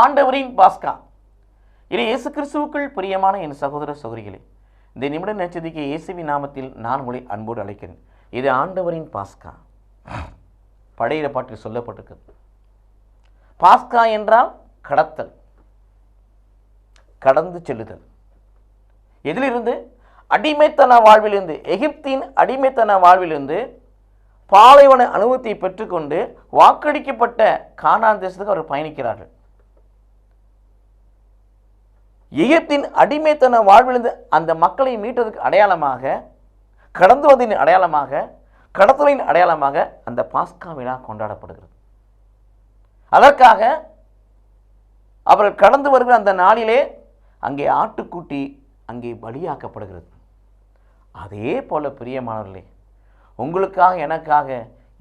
ஆண்டவரின் பாஸ்கா. இது இயேசு கிறிஸ்துவுக்குள் பிரியமான என் சகோதர சகோதரிகளே இந்த நிமிட நச்சதிக்கு இயேசுவின் நாமத்தில் நான் உங்களை அன்போடு அழைக்கிறேன். இது ஆண்டவரின் பாஸ்கா. பழைய பாட்டில் சொல்லப்பட்டிருக்கு பாஸ்கா என்றால் கடத்தல் கடந்து செல்லுதல். எதிலிருந்து? அடிமைத்தன வாழ்விலிருந்து. எகிப்தின் அடிமைத்தன வாழ்விலிருந்து பாலைவன அனுபவத்தை பெற்றுக்கொண்டு வாக்களிக்கப்பட்ட காணாந்தேசத்துக்கு அவர் பயணிக்கிறார்கள். எகிப்தின் அடிமைத்தன வாழ்விலிருந்து அந்த மக்களை மீட்டதற்கு அடையாளமாக கடந்து அடையாளமாக கடத்தலின் அடையாளமாக அந்த பாஸ்கா விழா கொண்டாடப்படுகிறது. அதற்காக அவர்கள் கடந்து வருகிற அந்த நாளிலே அங்கே ஆட்டுக்குட்டி அங்கே பலியாக்கப்படுகிறது. அதே போல பிரியமானவர்களே உங்களுக்காக எனக்காக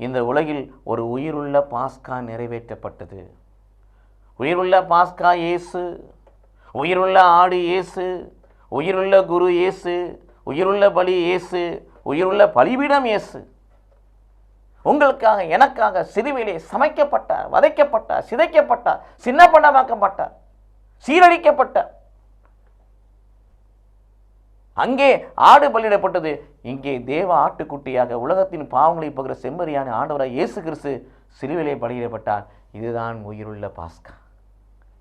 இந்த உலகில் ஒரு உயிருள்ள பாஸ்கா நிறைவேற்றப்பட்டது. உயிருள்ள பாஸ்கா இயேசு உயிருள்ள ஆடு இயேசு உயிருள்ள குரு இயேசு உயிருள்ள பலி இயேசு உயிருள்ள பலிபீடம் இயேசு. உங்களுக்காக எனக்காக சிறுவிலே சமைக்கப்பட்டார் வதைக்கப்பட்டார் சிதைக்கப்பட்டார் சின்னப்பண்டமாக்கப்பட்டார் சீரழிக்கப்பட்டார். அங்கே ஆடு பலியிடப்பட்டது. இங்கே தேவ ஆட்டுக்குட்டியாக உலகத்தின் பாவங்களை போகிற செம்மறியான ஆண்டவராக இயேசு கிறிஸ்து சிறுவிலே பலியிடப்பட்டார். இதுதான் உயிருள்ள பாஸ்கா.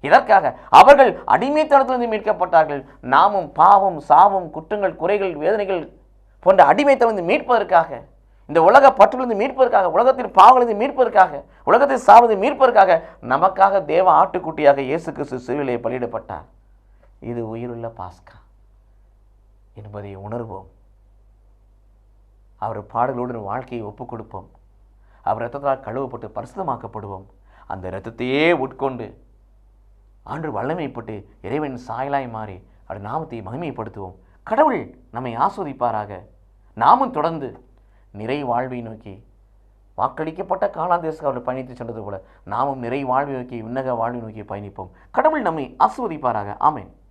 இதற்காக அவர்கள் அடிமைத்தனத்திலிருந்து மீட்கப்பட்டார்கள். நாமும் பாவம் சாபம் குற்றங்கள் குறைகள் வேதனைகள் போன்ற அடிமைத்தனத்திலிருந்து மீட்பதற்காக இந்த உலக பற்றிலிருந்து மீட்பதற்காக உலகத்தின் பாவங்களிலிருந்து மீட்பதற்காக உலகத்தின் சாவது மீட்பதற்காக நமக்காக தேவ ஆட்டுக்குட்டியாக இயேசு கிறிஸ்து சிறுவிலே பலியிடப்பட்டார். இது உயிருள்ள பாஸ்கா என்பதை உணர்வோம். அவர் பாடலோடு வாழ்க்கையை ஒப்புக் கொடுப்போம் அவர் ரத்தத்தால் கழுவப்பட்டு பரிசுத்தமாக்கப்படுவோம். அந்த இரத்தத்தையே உட்கொண்டு ஆண்டு வல்லமைப்பட்டு இறைவன் சாயலாய் மாறி அவர் நாமத்தை மகிமைப்படுத்துவோம். கடவுள் நம்மை ஆஸ்வதிப்பாராக. நாமும் தொடர்ந்து நிறை வாழ்வை நோக்கி வாக்களிக்கப்பட்ட காலாந்தேசம் அவர்கள் பயணித்து சென்றது போல நாமும் நிறை வாழ்வை நோக்கி விண்ணக வாழ்வை நோக்கி பயணிப்போம். கடவுள் நம்மை ஆஸ்வதிப்பாராக. ஆமேன்.